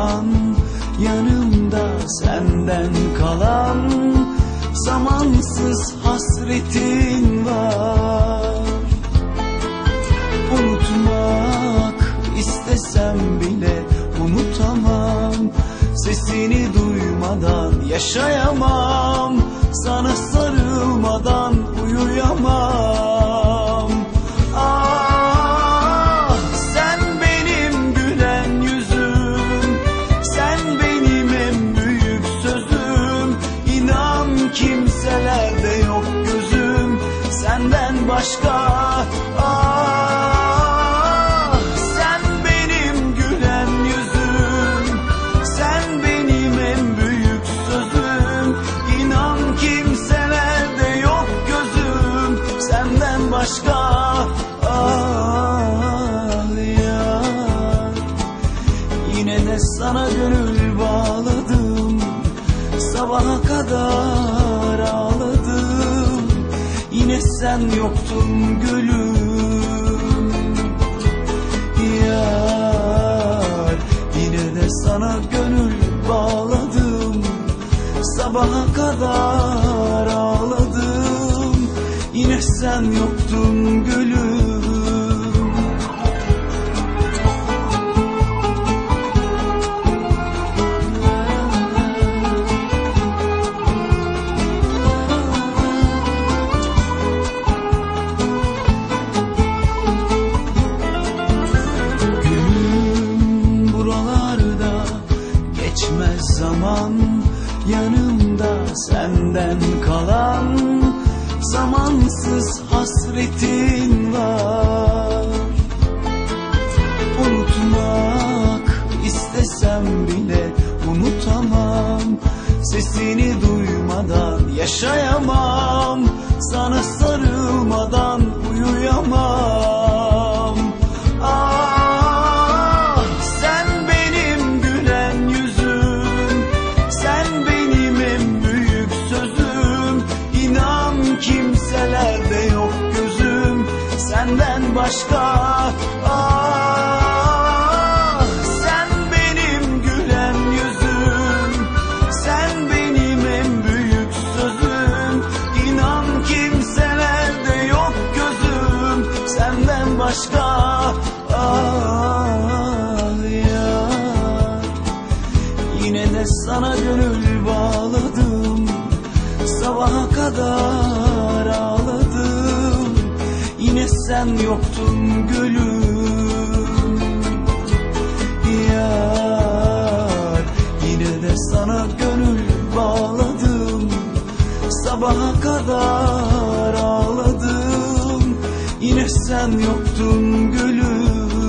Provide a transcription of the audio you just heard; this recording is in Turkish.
zaman Yanımda senden kalan Zamansız hasretin var. Unutmak istesem bile unutamam Sesini duymadan yaşayamam Sana sarılmadan başka. Ah sen benim gülen yüzüm Sen benim en büyük sözüm. İnan kimselerde yok gözüm Senden başka. Ah ya. Yine de sana gönül bağladım Sabaha kadar ağladım Yine sen yoktun gülüm. Yar Yine de sana gönül bağladım. Sabaha kadar ağladım. Yine sen yoktun gülüm zaman Yanımda senden kalan Zamansız hasretin var. Unutmak istesem bile unutamam Sesini duymadan yaşayamam Sana sarılmadan uyuyamam başka. Ah sen benim gülen yüzüm Sen benim en büyük sözüm. İnan kimselerde yok gözüm Senden başka. Ah ya. Yine de sana gönül bağladım Sabaha kadar sen yoktun gülüm. Yar Yine de sana gönül bağladım. Sabaha kadar ağladım. Yine sen yoktun gülüm